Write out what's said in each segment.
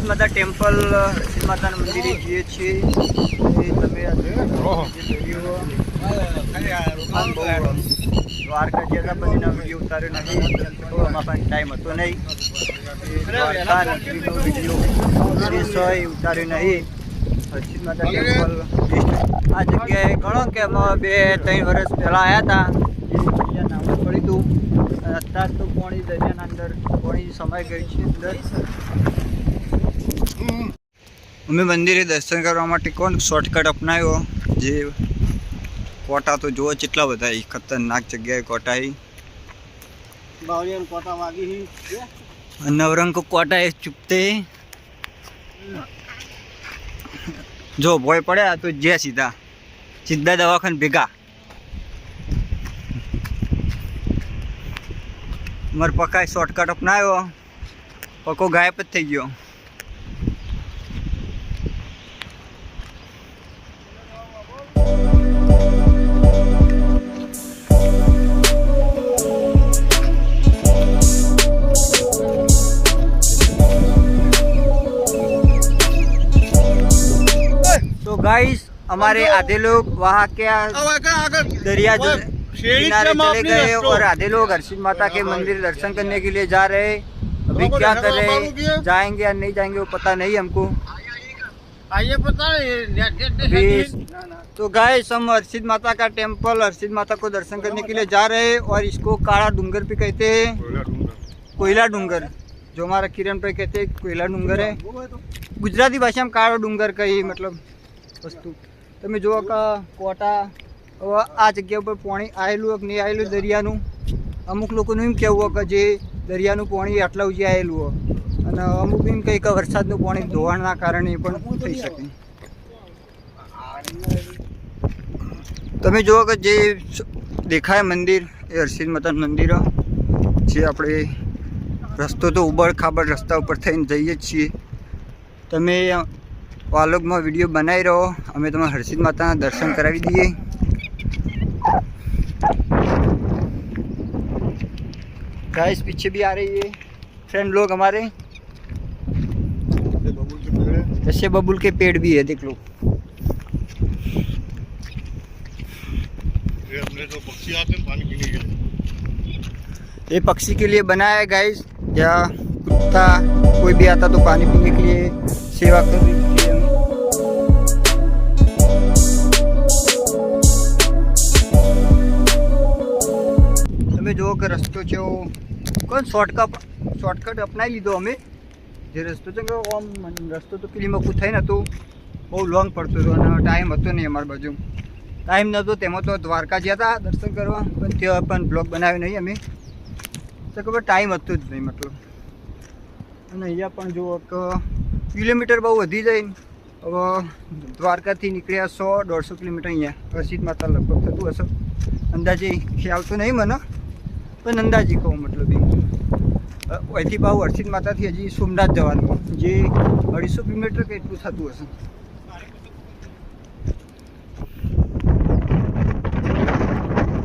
હર્ષિદ માતા ટેમ્પલ હર્ષિદ માતાના મંદિરે જઈએ છીએ. જે દ્વારકા ગયા હતા પણ એના વીડિયો ઉતાર્યો નથી આમાં પણ ટાઈમ હતો નહીં. દ્વારકા નગરીનો વીડિયો જે ઉતાર્યો નહીં. હર્ષિદ માતા ટેમ્પલ આ જગ્યાએ ઘણો કે અમે બે ત્રણ વર્ષ પહેલાં આવ્યા હતા. નામ પડી હતું અત્યારે તો પોણી દરિયાના અંદર પોણી સમાઈ ગઈ છે અંદર. અમે મંદિરે દર્શન કરવા માટે કોણ શોર્ટકટ અપનાવ્યો? જે કોટા તો જુઓ કેટલા બધા ખતરનાક જગ્યાએ કોટા કોટા વાગી નવરંગ કોટા એ ચૂપતે. જો ભોય પડ્યા તો જે સીધા. સીધા દવાખાને ભેગા. મારા પકાએ શોર્ટકટ અપનાવ્યો. પકો ગાયબ જ થઈ ગયો. गाइस हमारे आधे लोग वहाँ के दरिया किनारे चले गए और आधे लोग हर्षित माता के मंदिर दर्शन करने के लिए जा रहे अभी क्या कर? रहे जाएँगे या नहीं जाएँगे वो पता नहीं हमको। आइए पता है तो गाइस हम हर्षित माता का टेंपल हर्षित माता को दर्शन करने के लिए जा रहे और इसको काला डूंगर भी कहते हैं। कोयला डूंगर। जो हमारा किरण पे कहते हैं कोयला डूंगर है। गुजराती भाषा में काला डूंगर का ही मतलब વસ્તુ. તમે જુઓ કે કોટા આ જગ્યા ઉપર પાણી આવેલું કે નહીં આવેલું દરિયાનું. અમુક લોકોનું એમ કહેવું કે જે દરિયાનું પાણી આટલા ઉજી આવેલું હોય. અને અમુક એમ કંઈક વરસાદનું પાણી ધોવાણના કારણે પણ થઈ શકે. તમે જુઓ કે જે દેખાય મંદિર, એ હર્ષિદ માતાનું મંદિર, જે આપણે રસ્તો તો ઉબડ ખાબડ રસ્તા ઉપર થઈને જઈએ જ છીએ. તમે વાલોગમાં વિડીયો બનાવી રહો અમે તમારા હર્ષિદ માતાના દર્શન કરાવી દઈએ गाइस पीछे भी आ रही है फ्रेंड लोग हमारे जैसे बबुल के पेड़ भी है देख लो पक्षी आते हैं पानी पीने के लिए ये पक्षी के लिए बनाया है गाइस या कुत्ता कोई भी आता तो पानी पीने के लिए सेवा करने તમે જુઓ કે રસ્તો છે કોણ શોર્ટકટ શોર્ટકટ અપનાવી લીધો અમે. જે રસ્તો છે કે આમ રસ્તો તો કિલીમકું થઈ નહોતું બહુ લોંગ પડતું હતું અને ટાઈમ હતો નહીં અમારી બાજુ. ટાઈમ નહોતો તેમાં તો દ્વારકા ગયા હતા, દર્શન કરવા, પણ ત્યાં પણ બ્લોગ બનાવ્યો નહીં અમે. તો ખબર ટાઈમ હતો જ નહીં, મતલબ. અને અહીંયા પણ જુઓ કે કિલોમીટર બહુ વધી જાય હવે દ્વારકાથી નીકળ્યા સો દોઢસો કિલોમીટર અહીંયા. રસીદ માતા લગભગ થતું હશે. અંદાજે ખ્યાલ તો નહીં મને. પણ અંદાજી કહું મતલબ અહીંથી ભાવ હર્ષિદ માતાથી હજી સોમનાથ જવાનું. જે અઢીસો કિલોમીટર કે એટલું થતું હશે?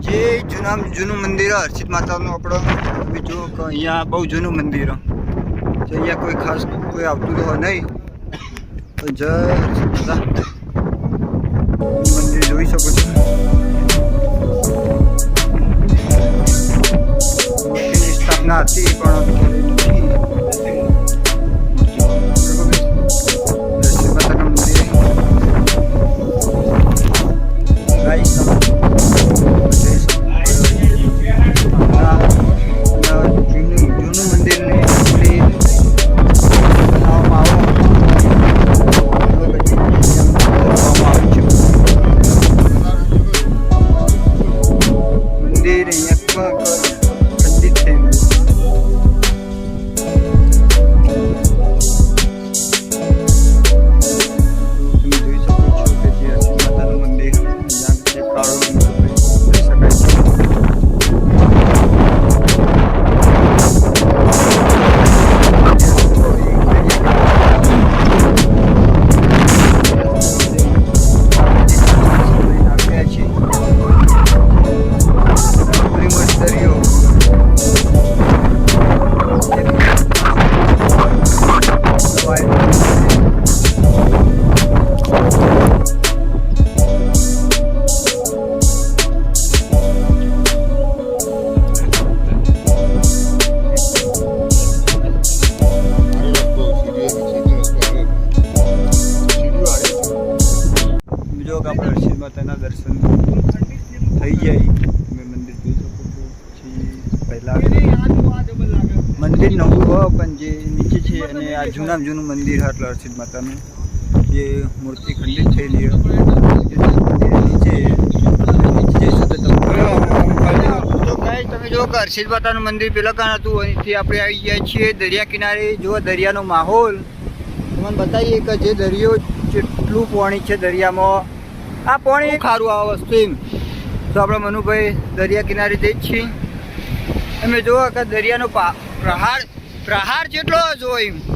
જે જૂના, જૂનું મંદિર હર્ષિત માતાનું આપણો બીજું અહીંયા બહુ જૂનું મંદિર. જે અહીંયા કોઈ ખાસ કોઈ આવતું હોય નહીં. જય હર્ષિદ માતા. મૂર્તિની સ્થાપના હતી પણ અત્યારે અને જૂનું મંદિર હતું હર્ષિદ માતાનું, જે મૂર્તિ ખંડિત થયેલી તમે જો કે માતાનું મંદિર પેલા કાન હતું, અહીંથી આપણે આવી ગયા છીએ દરિયા કિનારે. જો દરિયાનો માહોલ. તમને બતાવીએ કે જે દરિયો કેટલું પાણી છે દરિયામાં. આ પાણી ખારું આ વસ્તુ એમ. તો આપણે મનુભાઈ દરિયા કિનારે જઈ જ છીએ. તમે જુઓ કે દરિયાનો પ્રહાર પ્રહાર જેટલો જ હોય એમ.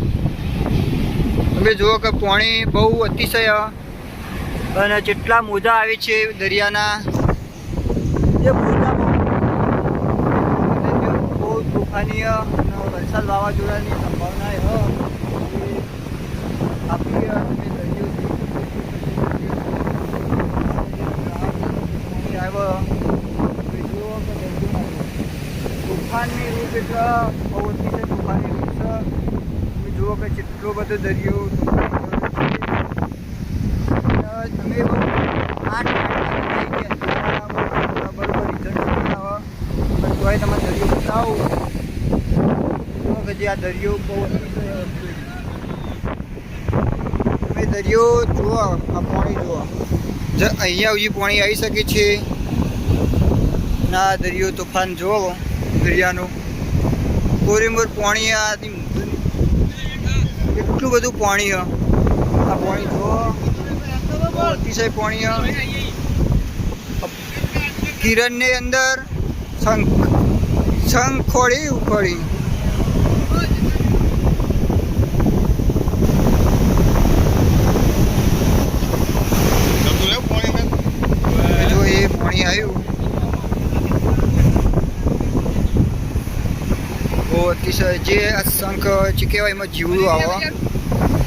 તમે જુઓ કે પાણી બહુ અતિશય અને જેટલા મોજા આવે છે દરિયાના, એ મોજા બહુ તોફાની વરસાદ વાવાઝોડાની સંભાવના એ તમે દરિયો તોફાનની રૂપ એટલે બહુ અતિશય તોફાની જુઓ કે કેટલો બધો દરિયો તમે ત્યાં તમે દરિયો બતાવો કે આ દરિયો તમે દરિયો જુઓ આ પાણી જુઓ. અહીંયા હજી પાણી આવી શકે છે ના, દરિયો તોફાન જુઓ. દરિયાનું. કોરીમોર પાણી આ એટલું બધું પાણી આ પાણી જુઓ. અતિશય પાણી કિરણની અંદર શંખ શંખ ખોળી, ઉખોળી. જો એ પાણી આવ્યું બહુ જે આ શંખ જે કહેવાય એમાં જીવડું આવે. જો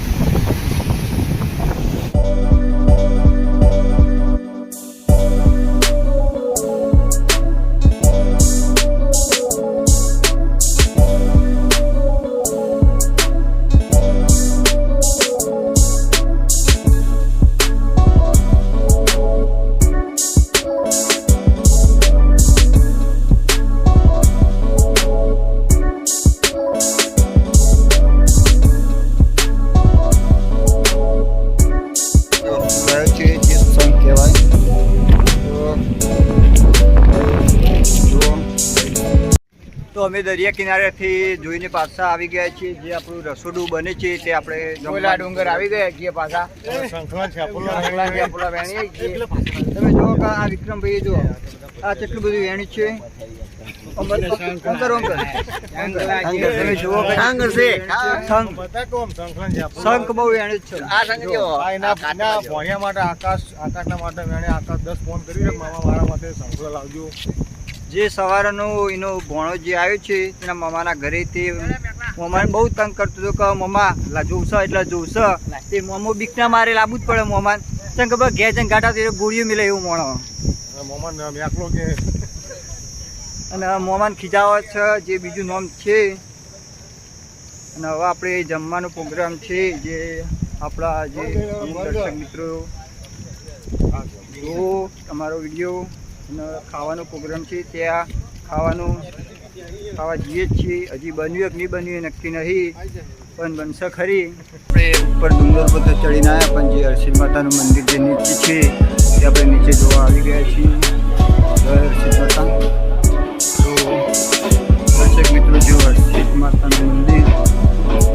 દરિયા કિનારેથી જોઈને પાછા આવી ગયા છીએ. જે આપણું રસોડું બને છે તે આપણે કોયલા ડુંગર આવી ગયા છીએ પાછા. તમે જો આ વિક્રમભાઈ જો આ કેટલું બધું વેણી છે. શંખ શંખ બહુ વેણી છે. આકાશ આકાશના માટે આકાશ દસ ફોન કરી મારા માટે શંખલો લાવજો. જે સવારનો એનો ભોણો જે આવ્યો છે એના મમાના ઘરે તે મમાને બહુ તંગ કરતો હતો કે મમા લા જોવશે એટલે જોવશે. તે મમો બીકના મારે લાવવું જ પડે મમાન. તને ખબર ઘેર જઈને ગાટા તે ગોળીઓ મિલે એવું મોણો. અને કે? અને મોમાન ખીજાવત છે જે બીજું નામ છે. અને હવે આપણે જમવાનો પ્રોગ્રામ છે જે આપણા જે દર્શક મિત્રો. જો તમારો વીડિયો. ખાવાનો પ્રોગ્રામ છે, ત્યાં ખાવાનું ખાવા જઈએ જ છીએ. હજી બન્યું કે નહીં બન્યું નક્કી નહીં. પણ બનશે ખરી. આપણે ઉપર ડુંગર બધા ચડીને આવ્યા પણ જે હર્ષિદ માતાનું મંદિર જે નીચે છે તે આપણે નીચે જોવા આવી ગયા છીએ. જય હર્ષિદ માતા. તો દર્શક મિત્રો, જો હર્ષિદ માતાનું મંદિર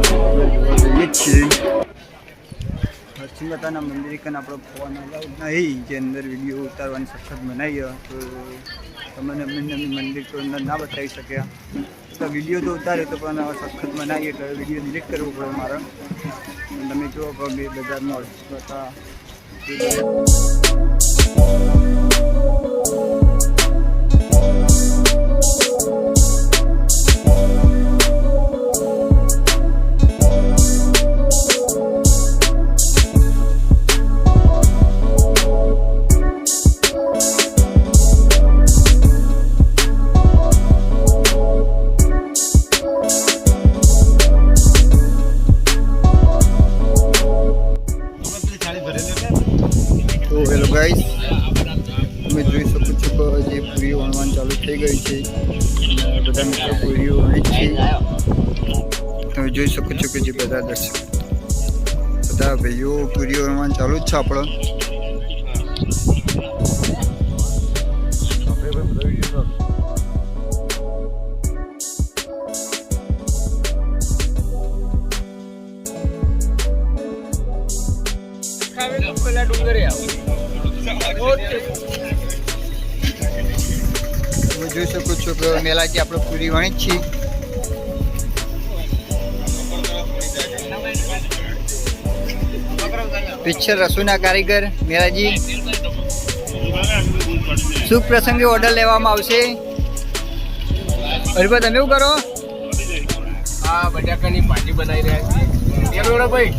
જોવા જઈએ છીએ. માતાના મંદિર કન આપણો ફોન નહીં જે અંદર વીડિયો ઉતારવાની સખત મનાઈ તો તમને અમને મંદિર તો અંદર ના બતાવી શક્યા. તો વીડિયો તો ઉતાર્યો તો પણ સખત બનાવી એટલે વીડિયો ડિલીટ કરવો પડે મારે. તમે જુઓ બે બજારમાં જોઈ શકો છો કે જે બધા દર્શક બધા ભાઈઓ, પૂરીઓ વણવાનું ચાલુ જ છે આપણો. તમે જોઈ શકો છો કે મેલાજી આપણે પૂરી વણી જ છીએ. પિક્ચર રસોઈના કારીગર મેરાજી. શુભ પ્રસંગે ઓર્ડર લેવામાં આવશે. હરિભા તમે એવું કરો? હા બટાકાની ભાજી બનાવી રહ્યા છીએ. ભાઈ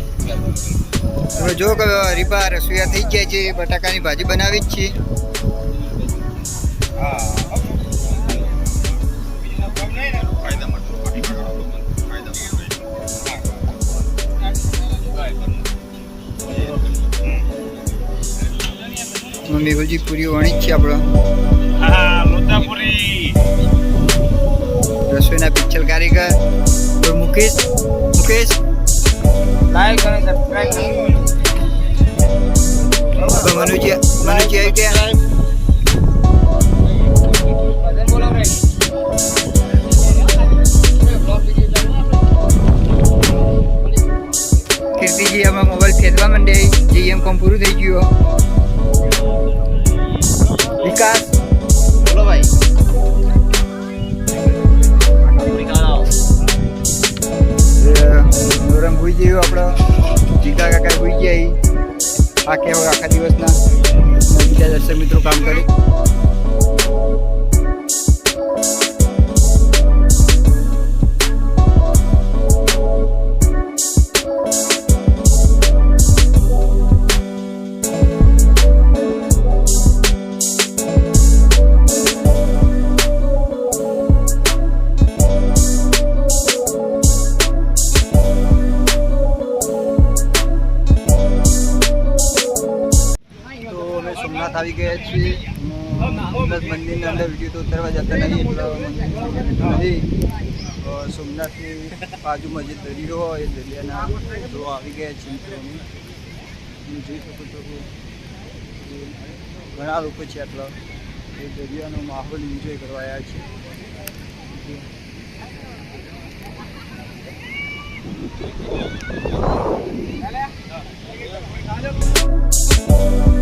તમે જો હરિભા રસોઈયા થઈ ગયા છે. બટાકાની ભાજી બનાવી જ છીએ મેહુલજી પૂરી વણી છે આપણો. રસોઈના પિક્ચર કારીગર તો મુકેશ મુકેશ. લાઈક અને સબસ્ક્રાઇબ મનુજી મનુજી આવી ગયા. કીર્તિજી અમે મોબાઈલ ફેરવા માંડે. જીએમ કોમ પૂરું થઈ ગયું. વિકાસ બોલો ભાઈ નોરમ ભૂઈ ગયું આપણો જીકા કાકા ભૂઈ ગયા આ કેવો આખા દિવસના બીજા દર્શક મિત્રો કામ કરે જતા નહીં એટલે સોમનાથની બાજુમાં જે દરિયો હોય, એ દરિયાના જો આવી ગયા છે. તમે જોઈ શકો છો કે ઘણા લોકો છે આટલા એ દરિયાનો માહોલ એન્જોય કરવા આવ્યા છે તો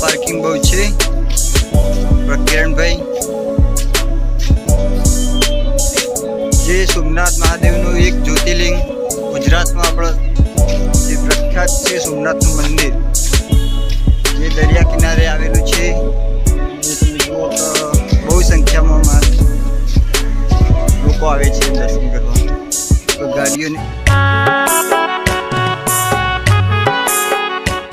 પાર્કિંગ બહુ છે પ્રકિરણભાઈ જે સોમનાથ મહાદેવનું એક જ્યોતિર્લિંગ ગુજરાતમાં આપણો જે પ્રખ્યાત છે સોમનાથનું મંદિર જે દરિયા કિનારે આવેલું છે જે તમે જુઓ તો બહુ સંખ્યામાં મા- લોકો આવે છે દર્શન કરવા તો ગાડીઓની